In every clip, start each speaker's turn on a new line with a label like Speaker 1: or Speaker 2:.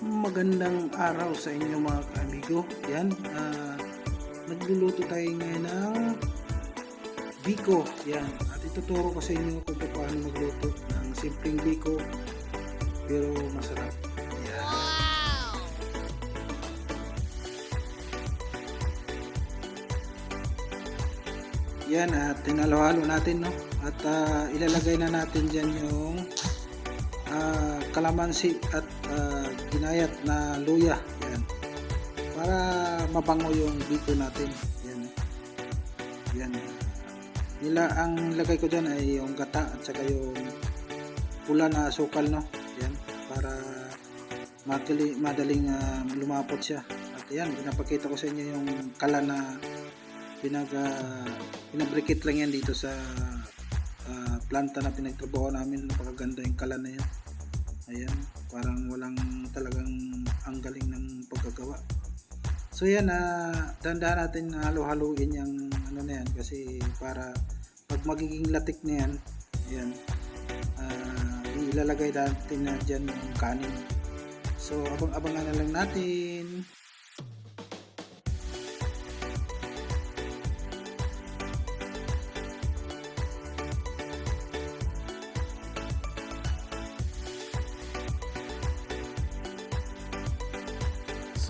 Speaker 1: Magandang araw sa inyo mga kaibigo. Yan, ah, nagluluto tayo ngayon ng biko. Yan, at ituturo ko sa inyo kung paano magluto ng simpleng biko pero masarap. Yan. Yan, at tinalo-halo natin, no? At ah, ilalagay na natin dyan yung ah, kalamansi at ginayat na luya. Yan. Para mabango yung biko natin. Yan. Yan. Nila ang lagay ko diyan ay yung gata at saka yung pula na asukal no. Yan para madali, madaling ah, lumapot siya. At yan, pinapakita ko sa inyo yung kala na pinag uh, pinabrikit lang yan dito sa ah, planta na pinagtrabaho namin. Napakaganda yung kala na yan. Ayan, parang walang talagang ang galing ng pagkagawa. So yan, uh, dandahan natin na halo-haluin yung ano na yan kasi para pag magiging latik na yan, ayan, ah, ilalagay natin na dyan yung kanin. So abang-abangan na lang natin.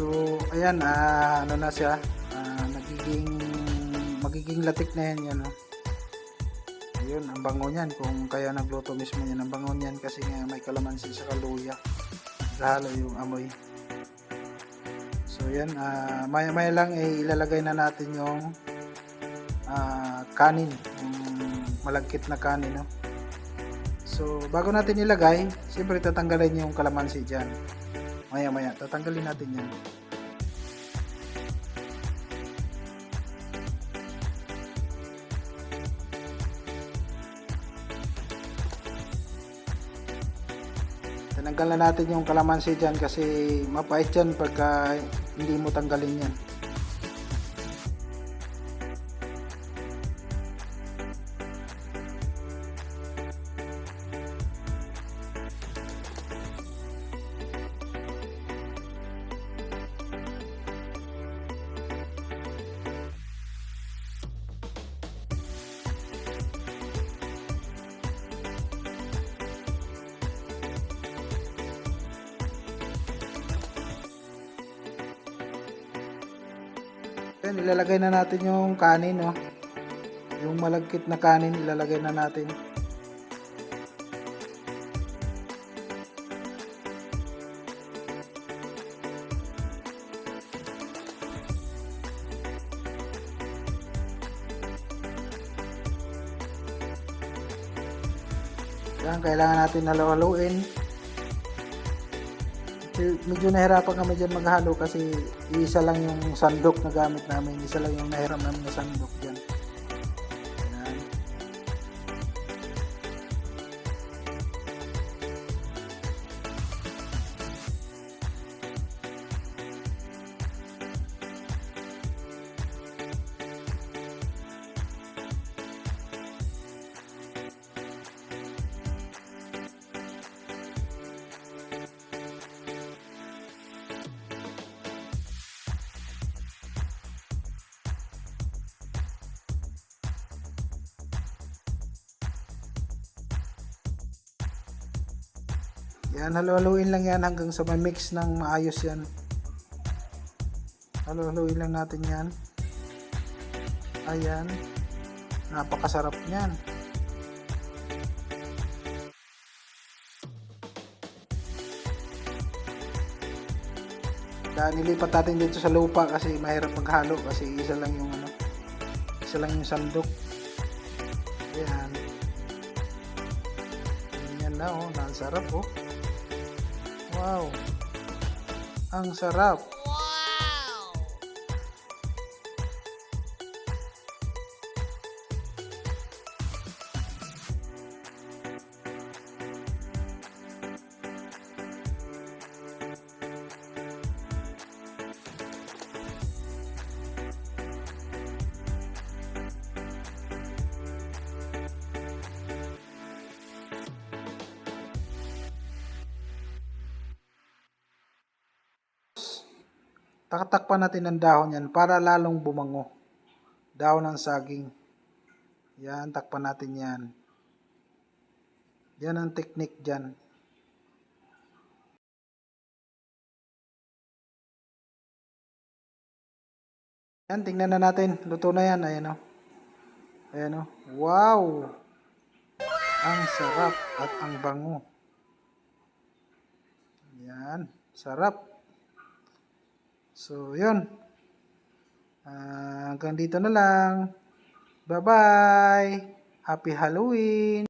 Speaker 1: So, ayan, ah, ano na siya, ah, nagiging, magiging latik na yan yan, oh. Ayun, ang bango niyan, kung kaya nagluto mismo yan, ang bango niyan kasi nga may kalamansi sa kaluya. Lalo yung amoy. So, yan, ah, maya-maya lang, eh, ilalagay na natin yung ah, kanin, yung malagkit na kanin, no? So, bago natin ilagay, siyempre tatanggalin yung kalamansi dyan. Maya maya, tatanggalin natin yan. Tinanggal na natin yung kalamansi dyan kasi mapait yan pagka hindi mo tanggalin yan. Yan, ilalagay na natin yung kanin, no? Yung malagkit na kanin, ilalagay na natin. Yan, kailangan natin halo-haluin. Medyo nahirapan kami dyan maghalo kasi isa lang yung sandok na gamit namin. Isa lang yung nahiram namin na sandok dyan. Yan, halo-haluin lang yan hanggang sa may mix ng maayos yan. Halo-haluin lang natin yan. Ayan. Napakasarap niyan. Kaya nilipat natin dito sa lupa kasi mahirap maghalo kasi isa lang yung ano, isa lang yung sandok. Ayan. Ayan na oh, ang sarap oh. Wow. Ang sarap. Takatakpan natin ng dahon yan para lalong bumango. Dahon ng saging. Yan, takpan natin yan. Yan ang technique dyan. Yan, tingnan na natin. Luto na yan. Ayan o. Ayan o. Wow! Ang sarap at ang bango. Yan. Sarap. So, yun. Ah, hanggang dito na lang. Bye-bye. Happy Halloween.